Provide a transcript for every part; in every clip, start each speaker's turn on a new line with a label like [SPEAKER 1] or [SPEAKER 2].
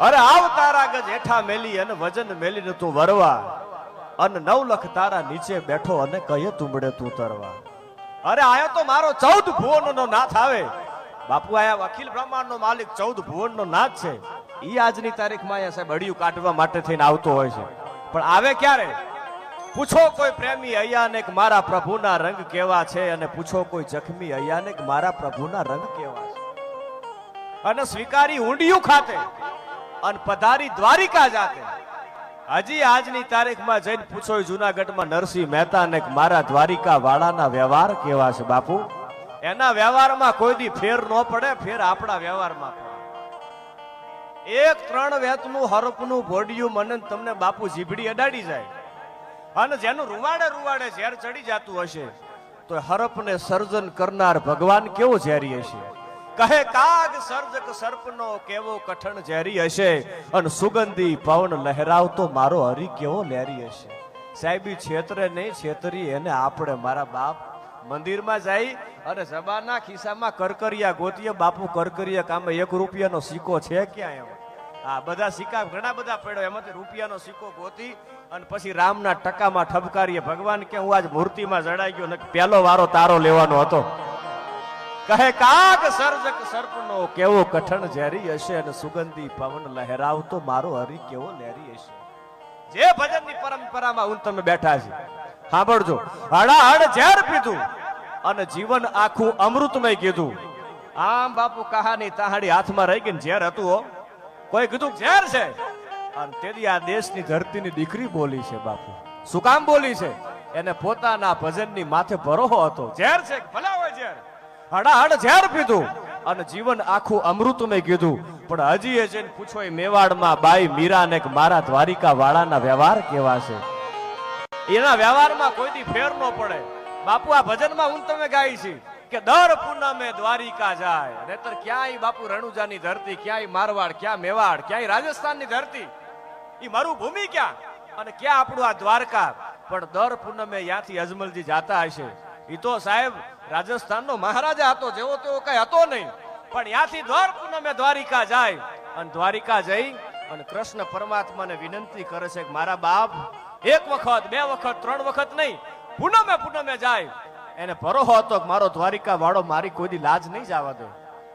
[SPEAKER 1] અરે આવ તારા ગજ હેઠા મેલી અને વજન મેલીને તું વરવા. અને નવ લખ તારા નીચે બેઠો અને કહે તુંબડે તું તરવા. અરે આયો તો મારો ચૌદ ભુવનનો નાથ આવે. બાપુ, આયા અખિલ બ્રહ્માંડનો માલિક ચૌદ ભુવનનો નાથ છે. ઈ આજની તારીખમાં અહીંયા સાહેબ અડિયું કાઢવા માટે થઈને આવતો હોય છે. પણ આવે ક્યારે? પૂછો કોઈ પ્રેમી અયાને મારા પ્રભુના રંગ કેવા છે અને પૂછો કોઈ જખમી અયાને મારા પ્રભુના રંગ કેવા છે. અને સ્વીકારી ઊંડિયું ખાતે. અને પધારી દ્વારિકા જાતે. હજી આજની તારીખમાં જઈને પૂછો જુનાગઢમાં નરસિંહ મહેતા ને મારા દ્વારિકા વાળાના વ્યવહાર કેવા છે, બાપુ? એના વ્યવહારમાં કોઈ દી ફેર ન પડે, ફેર આપણા વ્યવહારમાં પડે. એક ત્રણ વેતનું, હરપનું, ભોડિયું મને તમને બાપુ જીભડી અડાડી જાય. અને જેનું રૂવાડે રૂવાડે ઝેર ચડી જતું હશે, તો હરપને સર્જન કરનાર ભગવાન કેવો ઝેરી હશે કહે, કાગ સર્જક સર્પનો કેવો કઠણ ઝેરી હશે અને સુગંધી પવન લહેરાવતો મારો હરી કેવો લહેરી હશે? સાહેબી છેતરે નહીં, છેતરી એને આપણે મારા બાપ મંદિરમાં જઈ અને જબાના ખિસ્સામાં કરકરિયા ગોતીએ, બાપુ કરકરિયા કામે એક રૂપિયાનો સિક્કો છે ક્યાં એમ? આ બધા સિક્કા, ઘણા બધા પડ્યો, એમાંથી રૂપિયાનો સિક્કો ગોતી અને પછી રામના ટકામાં ઠબકારીએ ભગવાન કે હું આજ મૂર્તિમાં જડાઈ ગયો ને પહેલો વારો તારો લેવાનો હતો. કહે કાક સર્જક સર્પનો કેવો કઠણ ઝેરી હશે અને સુગંધી પવન લહેરાવતો મારો હરી કેવો લહેરી હશે? જે ભજનની પરંપરામાં હું તમે બેઠા છે, સાંભળજો. હડાહડ ઝેર પીધું અને જીવન આખું અમૃતમય કીધું. આમ બાપુ કહાની તાહાડી હાથમાં રહી ગઈ ઝેર હતું કોઈ કીધું, ઝેર છે. અને તેથી આ દેશની ધરતીની દીકરી બોલી છે બાપુ. શું કામ બોલી છે? એને પોતાના ભજનની માથે ભરોહો હતો. ઝેર છે ભલા હોય ઝેર? હડાહડ ઝેર પીધું અને જીવન આખું અમૃતમય કીધું. પણ હજી એ જઈને પૂછો એ મેવાડમાં બાઈ મીરા ને મારા દ્વારિકા વાળાના વ્યવહાર કેવા છે? એના વ્યવહારમાં કોઈ દી ફેર ન પડે. બાપુ, આ ભજનમાં હું તમે ગાઈ છે કે દર પૂનમે દ્વારિકા જાય. નહીતર ક્યાંય બાપુ રણુજાની ધરતી, ક્યાંય મારવાડ, ક્યાં મેવાડ, ક્યાંય રાજસ્થાનની ધરતી. ઈ મારું ભૂમિ ક્યાં? અને ક્યાં આપણું આ દ્વારકા? પણ દર પૂનમે ત્યાંથી અજમલજી જાતા હશે. ઈ તો સાહેબ રાજસ્થાનનો મહારાજા હતો, જેવો તેવો કઈ હતો નહીં. પણ ત્યાંથી દ્વાર પૂનમે દ્વારિકા જાય. અને દ્વારિકા જઈ અને કૃષ્ણ પરમાત્માને વિનંતી કરે છે કે મારા બાપ, એક વખત, બે વખત, ત્રણ વખત નહીં, પૂનમે પૂનમે જાય. એને ભરોહો હતો કે મારો દ્વારિકા વાળો મારી કોઈ લાજ નહીં જવા દે.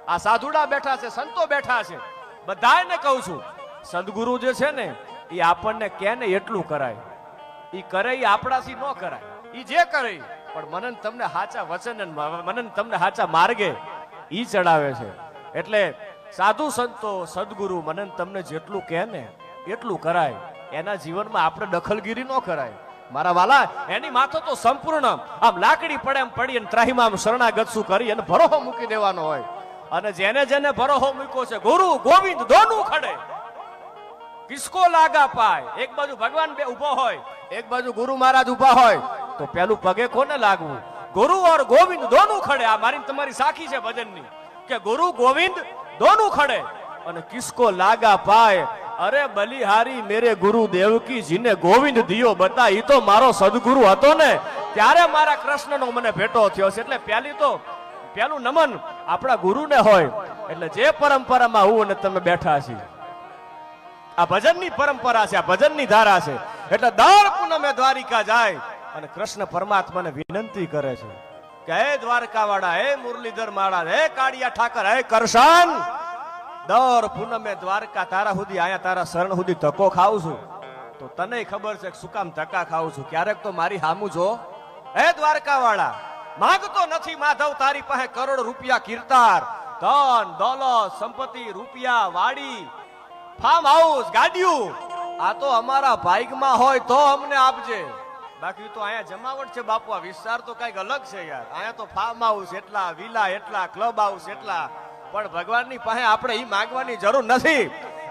[SPEAKER 1] આ સાધુડા બેઠા છે, સંતો બેઠા છે. બધાને કહું છું, સદગુરુ જે છે ને, એ આપણને કે ને એટલું કરાય? એ કરે એ આપણાથી ન કરાય. એ જે કરે. પણ મનન તમને સાચા વચન અને મ- મને ને તમને સાચા માર્ગે ઈ ચડાવે છે. એટલે સાધુ સંતો, સદગુરુ મનન તમને જેટલું કહે ને એટલું કરાય. એના જીવનમાં આપણે દખલગીરી ન કરાય. મારા વાલા, એની માથો તો સંપૂર્ણ આમ લાકડી પડે એમ પડી અને ત્રાહીમાં આમ શરણાગતસું કરી અને ભરોહો મૂકી દેવાનો હોય. અને જેને જેને ભરોહો મૂક્યો છે, ગુરુ ગોવિંદ દોનું ખડે. કિસકો લાગા પાય. એક બાજુ ભગવાન બે ઊભો હોય, એક બાજુ ગુરુ મહારાજ ઊભા હોય. તો પેલું પગે કોને લાગવું? ગુરુ ઓર ગોવિંદ દોનું ખડે. આ મારી તમારી સાખી છે ભજનની. કે ગુરુ ગોવિંદ દોનું ખડે. અને કિસકો લાગા પાય. અરે બલિહારી મેરે ગુરુ દેવકી જીને ગોવિંદ દિયો બતા ઈ તો મારો સદગુરુ હતો ને. ત્યારે મારા કૃષ્ણનો મને ભેટો થયો છે. એટલે પહેલી તો, પેલું નમન આપણા ગુરુને હોય. એટલે જે પરંપરામાં હું અને તમે બેઠા છીએ. આ ભજનની પરંપરા છે, આ ભજનની ધારા છે. એટલે દર પૂનમે દ્વારિકા જાય. અને કૃષ્ણ પરમાત્માને વિનંતી કરે છે કે હે દ્વારકાવાળા, હે મુરલીધર મહારાજ હે કાળિયા ઠાકર, હે કરશન, દર પૂનમે દ્વારકા તારા સુધી, આયા તારા શરણ સુધી ધક્કો ખાઉં છું. તો તને ખબર છે શું કામ ધક્કા ખાઉં છું? ક્યારેક તો મારી હામું જો, હે દ્વારકાવાળા, માંગતો નથી માધવ, તારી પાસે કરોડ રૂપિયા કીર્તાર, ધન, દોલત, સંપત્તિ, રૂપિયા, વાડી ફાર્મ હાઉસ ગાડીયું આ તો અમારા ભાઈકમાં હોય તો અમને આપજે. બાકી તો અહીંયા જમાવટ છે બાપુ, આ વિસ્તાર તો કંઈક અલગ છે યાર. અહીંયા તો ફાર્મ હાઉસ એટલા વિલા એટલા ક્લબ હાઉસ એટલા. પણ ભગવાનની પાસે આપણે એ માગવાની જરૂર નથી.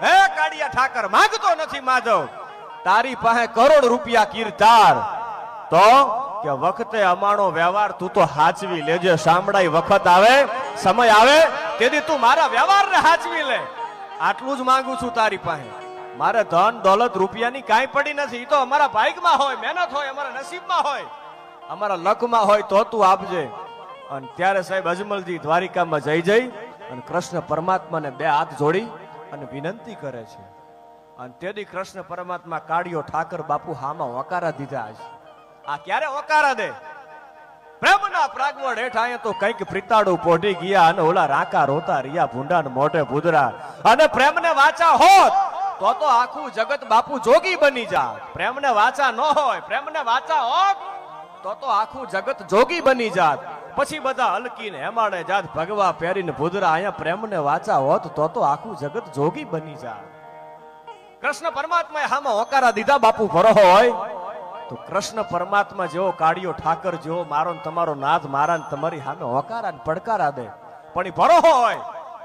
[SPEAKER 1] હે કાળિયા ઠાકર, માંગતો નથી માધવ. તારી પાસે કરોડ રૂપિયા કીર્તાર. તો કે વખતે અમારો વ્યવહાર તું તો હાચવી લેજે, સાંભળાય વખત આવે, સમય આવે, તેથી તું મારા વ્યવહારને હાચવી લે. આટલું જ માંગુ છું તારી પાસે. મારે ધન દોલત રૂપિયાની કાંઈ પડી નથી. એ તો અમારા ભાગમાં હોય, મહેનત હોય, અમારા નસીબમાં હોય. અમારા લકમાં હોય તો તું આપજે. અને ત્યારે સાહેબ અજમલજી દ્વારિકામાં જઈ જઈ અને કૃષ્ણ પરમાત્માને બે હાથ જોડી અને વિનંતી કરે છે. અને તેથી કૃષ્ણ પરમાત્મા કાળિયો ઠાકર બાપુ હામાં વકારા દીધા છે. આ ક્યારે વકારા દે? પ્રેમના પ્રાગવડ હેઠ આયા તો કંઈક પ્રીતાડું પોઢી ગયા અને ઓલા રાકા રોતા રિયા ભૂંડા મોઢે ભૂદરા. અને પ્રેમને વાચા હોત. તો તો આખું જગત બાપુ જોગી બની જા પ્રેમને વાચા ન હોય, પ્રેમને વાચા હોત તો તો આખું જગત જોગી બની જાત પછી બધા હલકીને હેમાડે જાત ભગવા પહેરીને ભૂદરા અહીંયા પ્રેમને વાચા હોત તો તો આખું જગત જોગી બની જાત કૃષ્ણ પરમાત્માએ હામાં હોકારા દીધા બાપુ ભરો હોય. તો કૃષ્ણ પરમાત્મા જેવો કાળિયો ઠાકર જેવો મારો તમારો નાથ, મારા તમારી સામે હોકારા પડકારા દે. પણ ભરો હોય.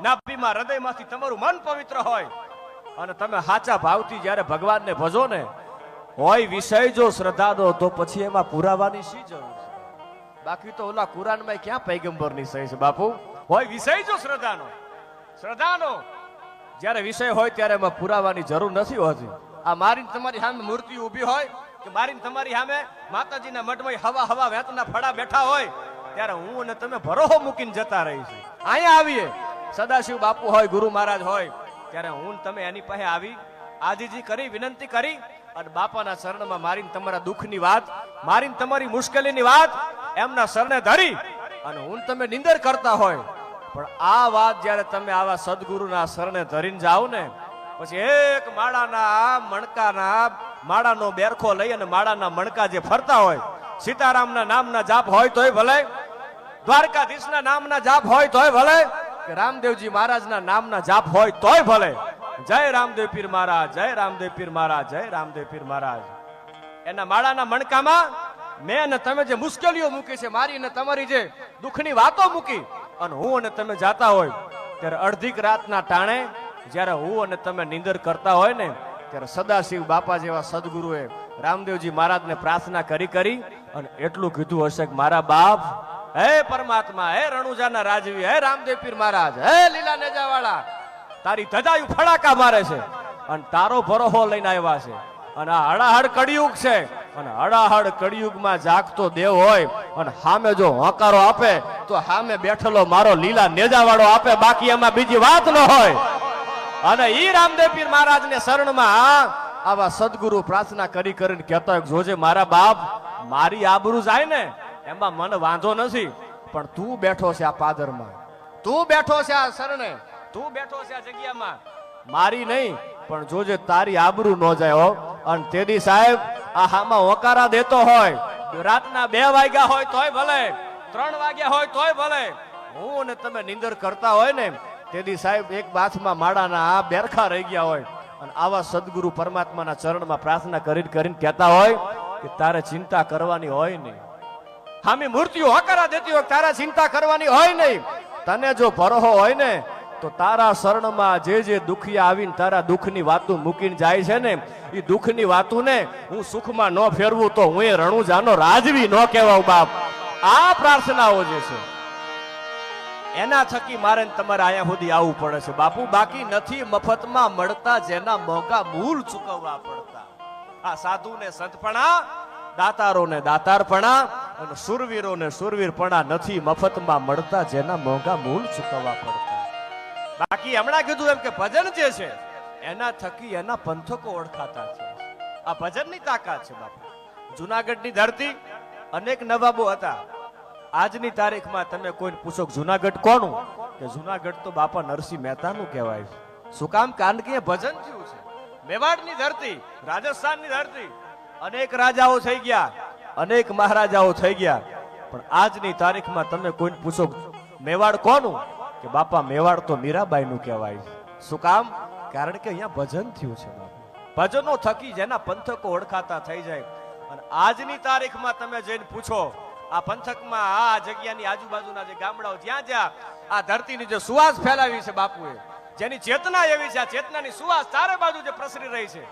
[SPEAKER 1] નાભીમાં હૃદયમાંથી તમારું મન પવિત્ર હોય. અને તમે સાચા ભાવથી જ્યારે ભગવાનને ભજો ને, હોય વિષય જો શ્રદ્ધાનો તો પછી એમાં પુરાવાની શી જરૂર છે? બાકી તો ઓલા કુરાનમાં ક્યાં પૈગંબરની સહી છે બાપુ? હોય વિષય જો શ્રદ્ધાનો. શ્રદ્ધાનો. જ્યારે વિષય હોય ત્યારે એમાં પુરાવાની જરૂર નથી હોતી. આ મારીને તમારી સામે મૂર્તિ ઊભી હોય કે મારીને તમારી સામે માતાજીના મઠમાં હવા હવા વેતના ફળા બેઠા હોય, ત્યારે હું અને તમે ભરોહો મૂકીને જતા રહી છું અહીંયા આવીએ. સદાશિવ બાપુ હોય, ગુરુ મહારાજ હોય ત્યારે હું તમે એની પાસે આવી આજીજી કરી, વિનંતી કરી અને બાપાના શરણમાં મારીને તમારા દુઃખની વાત, મારીને તમારી મુશ્કેલીની વાત એમના શરણે ધરી અને હું તમે નિંદર કરતા હોય. પણ આ વાત જ્યારે તમે આવા સદગુરુના શરણે ધરીને જાઓ ને, પછી એક માળાના, મણકાના, માળાનો બેરખો લઈ અને માળાના મણકા જે ફરતા હોય, સીતારામના નામના જાપ હોય તોય ભલે, દ્વારકાધીશના નામના જાપ હોય તોય ભલે કે રામદેવજી મહારાજના નામના જાપ હોય તોય ભલે. જય રામદેવ પીર મહારાજ, જય રામદેવ પીર મહારાજ, જય રામદેવ પીર મહારાજ. એના માળાના મણકામાં મેં અને તમે જે મુશ્કેલીઓ મૂકી છે, મારી અને તમારી જે દુઃખની વાતો મૂકી, અને હું અને તમે જાતા હોય, ત્યારે અડધીક રાતના ટાણે જ્યારે હું અને તમે નિંદર કરતા હોય ને, ત્યારે સદાશિવ બાપા જેવા સદગુરુએ રામદેવજી મહારાજને પ્રાર્થના કરી કરી અને એટલું કીધું હશે કે મારા બાપ હે પરમાત્મા, હે રણુજાના રાજવી, હે રામદેવ પીર મહારાજ, હે લીલા નેજાવાળા, તારી ધજાયું ફડાકા મારે છે અને તારો ભરોહો લઈને આવ્યા છે. અને આ હડાહડ કડિયુગ છે. અને હડાહડ કડિયુગમાં જાગતો દેવ હોય અને સામે જો હોકારો આપે, તો સામે બેઠેલો મારો લીલા નેજાવાળો આપે, બાકી એમાં બીજી વાત ન હોય. અને ઈ રામદેવ પીર મહારાજને શરણમાં આવા સદગુરુ પ્રાર્થના કરી કરીને કહેતા જોજે, મારા બાપ, મારી આબરૂ જાય ને એમાં મને વાંધો નથી. પણ તું બેઠો છે આ પાદરમાં. તું બેઠો છે આ શરણે. તું બેઠો છે આ જગ્યામાં. મારી નહીં પણ જોજે તારી આબરૂ ન જાય હો. અને તેદી સાહેબ આ હામાં હોકારા દેતો હોય. રાતના બે વાગ્યા હોય તોય ભલે ત્રણ વાગ્યા હોય તોય ભલે. હું અને તમે નિંદર કરતા હોય ને તેદી સાહેબ એક બાથમાં માળાના આ બેરખા રહી ગયા હોય. અને આવા સદગુરુ પરમાત્માના ચરણમાં પ્રાર્થના કરી કરીને કહેતા હોય કે તારે ચિંતા કરવાની હોય નહીં. હામી મૂર્તિઓ હકારા દેતી હોય તારા ચિંતા કરવાની હોય નહીં. તને જો ભરોહો હોય ને, તો તારા શરણમાં જે જે દુખિયા આવીને તારા દુઃખની વાતું મૂકીને જાય છે ને એ દુઃખની વાતું ને હું સુખમાં ન ફેરવું તો હું એ રણુજાનો રાજવી ન કહેવાઉં બાપ. આ પ્રાર્થનાઓ જે છે, એના થકી મારે તમારે અહીંયા સુધી આવવું પડે છે. બાપુ, બાકી નથી મફતમાં મળતા જેના મોંઘા મૂળ ચૂકવવા પડતા. આ સાધુ ને સંતપણા દાતારો ને દાતારપણા અને સુરવીરો ને સુરવીરપણા નથી મફતમાં મળતા જેના મોંઘા મૂળ ચૂકવવા પડતા. બાકી હમણાં કીધું એમ કે ભજન જે છે, એના થકી એના પંથકો ઓળખાતા છે. આ ભજનની તાકાત છે બાપા. જુનાગઢની ધરતી અનેક નવાબો હતા. આજની તારીખમાં તમે કોઈને પૂછો જુનાગઢ કોનું? કે જુનાગઢ તો બાપા નરસિંહ મહેતાનું કહેવાય. છે શું કામ કારણ કે ભજન થયું છે? મેવાડની ધરતી, રાજસ્થાનની ધરતી અનેક રાજાઓ થઈ ગયા, અનેક મહારાજાઓ થઈ ગયા, પણ આજની તારીખમાં તમે કોઈને પૂછો મેવાડ કોનું? કે બાપા, મેવાડ તો મીરાબાઈનું કહેવાય. છે શું કામ? કારણ કે અહીંયા ભજન થયું છે ભજનો થકી જેના પંથકો ઓળખાતા થઈ જાય. અને આજની તારીખમાં તમે જઈને પૂછો, આ પંથકમાં આ જગ્યાની આજુબાજુના જે ગામડાઓ જ્યાં જ્યાં આ ધરતીની જે સુવાસ ફેલાવી છે બાપુએ, જેની ચેતના એવી છે, આ ચેતનાની સુવાસ ચારે બાજુ જે પ્રસરી રહી છે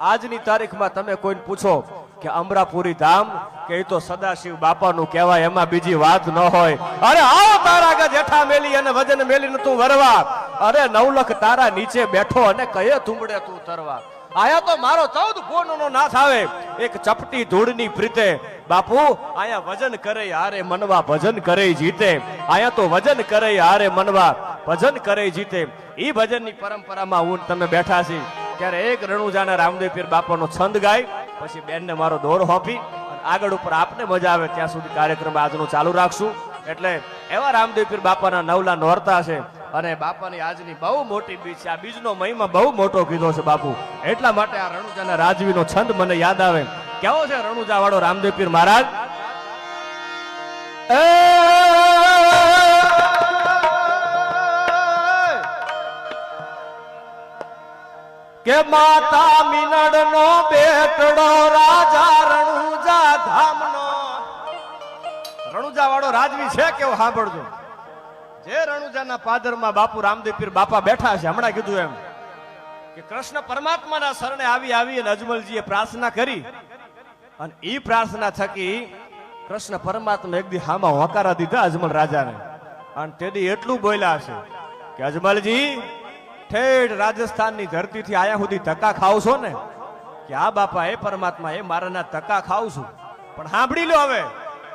[SPEAKER 1] આજની તારીખમાં તમે કોઈને પૂછો કે અમરાપુરી ધામ, કે એ તો સદાશિવ બાપાનું કહેવાય, એમાં બીજી વાત ન હોય. અરે આવો તારા જેઠા મેલી અને વજન મેલીને તું વરવા. અરે નવલખ તારા નીચે બેઠો અને કયે તુંબડે તું તરવા. આયા તો મારો ચૌદ ભુવનનો નાથ આવે. એક ચપટી ધૂળની પ્રીતે, બાપુ, આયા વજન કરે હારે મનવા, ભજન કરે જીતે. આયા તો વજન કરે હારે મનવા, ભજન કરે જીતે. ઈ ભજનની પરંપરામાં હું તમે બેઠા છી. ત્યારે એક રણુજાના રામદેવ પીર બાપાનો છંદ ગાય, પછી બેનને મારો દોર હોપી આગળ ઉપર આપને મજા આવે ત્યાં સુધી કાર્યક્રમ આજનો ચાલુ રાખશું. એટલે એવા રામદેવ પીર બાપાના નવલા નોરતા છે, અને બાપાની આજની બહુ મોટી બીજ છે. આ બીજનો મહિમા બહુ મોટો કીધો છે બાપુ. એટલા માટે આ રણુજાના રાજવીનો છંદ મને યાદ આવે. કેવો છે રણુજા વાળો રામદેવ પીર મહારાજ? કે માતા મિનડ નો બેટડો રાજા રણુજા ધામનો. રણુજા વાળો રાજવી છે કેવો સાંભળજો. જે રણુજાના પાદરમાં બાપુ રામદેવ પીર બાપા બેઠા છે, હમણાં કીધું એમ કે કૃષ્ણ પરમાત્માના શરણે આવી આવી અને અજમલજીએ પ્રાર્થના કરી. અને એ પ્રાર્થના થકી કૃષ્ણ પરમાત્મા એક દી હામાં હોકારા દીધા અજમલ રાજાને. અને તેથી એટલું બોલ્યા છે કે અજમલજી ઠેઠ રાજસ્થાનની ધરતીથી આયા સુધી ધક્કા ખાવ છો ને? કે આ બાપા એ પરમાત્મા એ મારાના ધક્કા ખાવ છું. પણ સાંભળી લો હવે.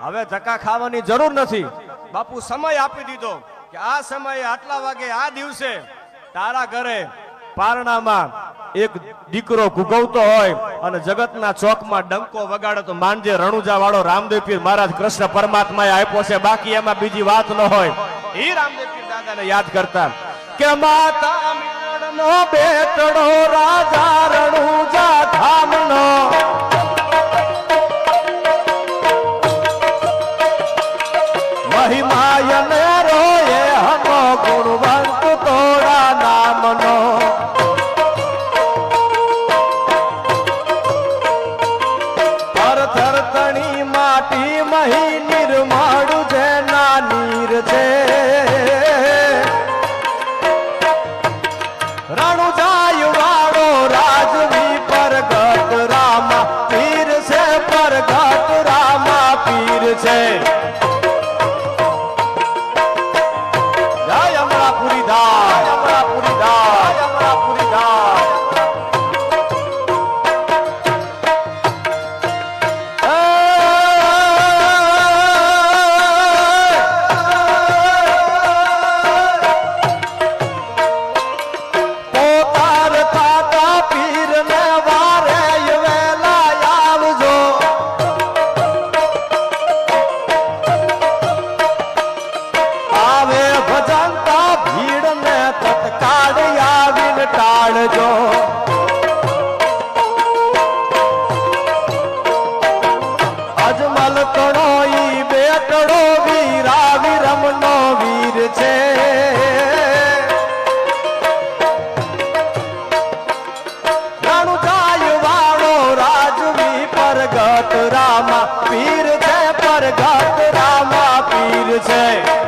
[SPEAKER 1] હવે ધક્કા ખાવાની જરૂર નથી. બાપુ, સમય આપી દીધો કે આ સમયે આટલા વાગે આ દિવસે તારા ઘરે પારણામાં એક દીકરો ગુગવતો હોય અને જગતના ચોકમાં ડંકો વગાડે તો માનજે રણુજા વાળો રામદેવ પીર મહારાજ કૃષ્ણ પરમાત્માએ આપ્યો છે. બાકી એમાં બીજી વાત ન હોય. એ રામદેવ પીર દાદાને યાદ કરતા કે માતા મિલણનો બેટડો રાજા. પરગટ રામા પીર છે પરગટ રામા પીર છે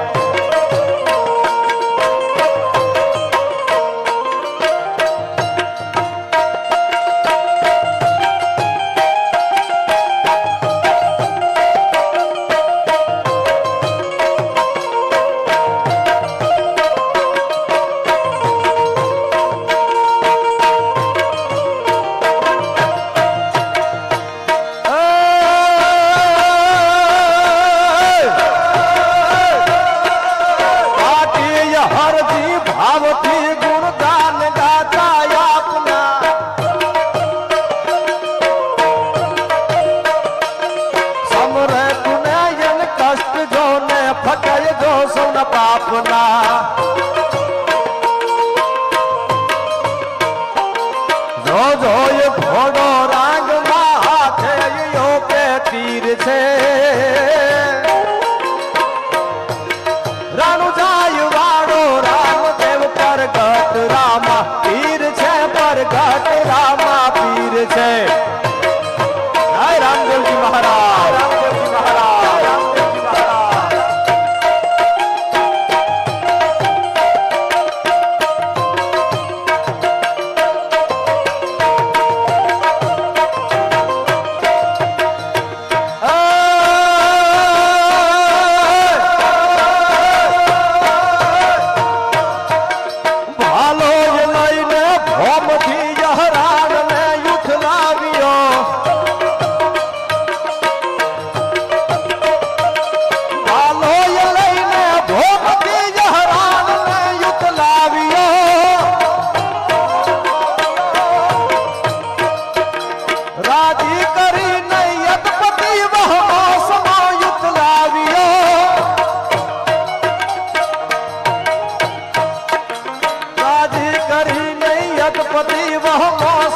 [SPEAKER 1] ગણપતિ વહમો સમો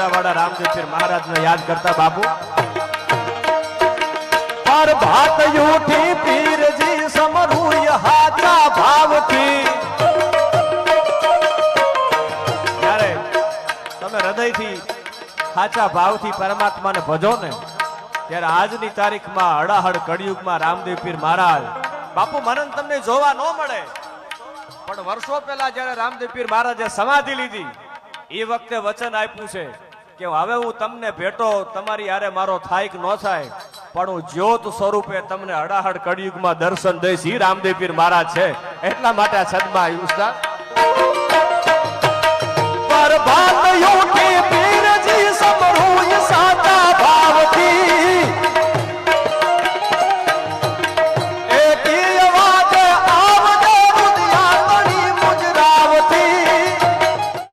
[SPEAKER 1] આવે રણુજાવાળા રામદેવ પીર મહારાજને યાદ કરતા બાપુ. પર ભાત યુઠી પીરજી સમરૂ હાચા ભાવથી. ત્યારે તમે હૃદયથી સાચા ભાવથી પરમાત્માને ભજો ને, ત્યારે આજની તારીખમાં હડાહડ કળિયુગમાં રામદેવ પીર મહારાજ, બાપુ મનન તમને જોવા ન મળે. પણ વર્ષો પહેલા જયારે રામદેવ પીર મહારાજે સમાધિ લીધી, એ વખતે વચન આપ્યું છે કે હવે હું તમને ભેટો, તમારી હારે મારો થાય કે ન થાય, પણ હું જ્યોત સ્વરૂપે તમને હડાહડ કળિયુગમાં દર્શન દઈશ. ઈ રામદેવ પીર મહારાજ છે. એટલા માટે આ છદમાં આવ્યું